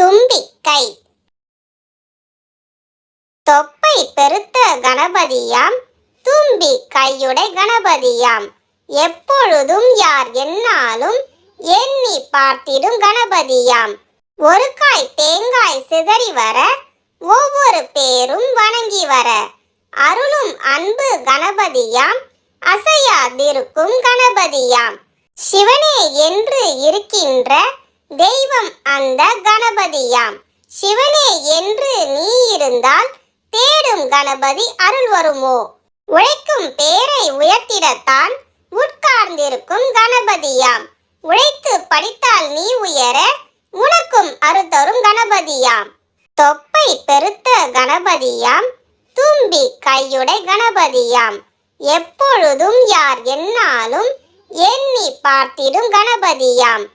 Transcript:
தும்பிக்கை தொப்பை பெருத்த கணபதியாம் தும்பி கையுடை கணபதியாம். எப்பொழுதும் யார் என்னாலும் எண்ணி பார்த்திடும் கணபதியாம். ஒரு காய் தேங்காய் சிதறி வர ஒவ்வொரு பேரும் வணங்கி வர. அருளும் அன்பு கணபதியாம் அசையாதிருக்கும் கணபதியாம். சிவனே என்று இருக்கின்ற தெய்வம் அந்த கணபதியாம். சிவனே என்று நீ இருந்தால் தேடும் கணபதி அருள் வருமோ உழைக்கும் பேரை உயர்த்திடத்தான் உட்கார்ந்திருக்கும் கணபதியாம். உழைத்து படித்தால் நீ உயர உனக்கும் அறுத்தரும் கணபதியாம். தொப்பை பெருத்த கணபதியாம் தும்பி கையுடை கணபதியாம். எப்பொழுதும் யார் என்னாலும் எண்ணி பார்த்திடும் கணபதியாம்.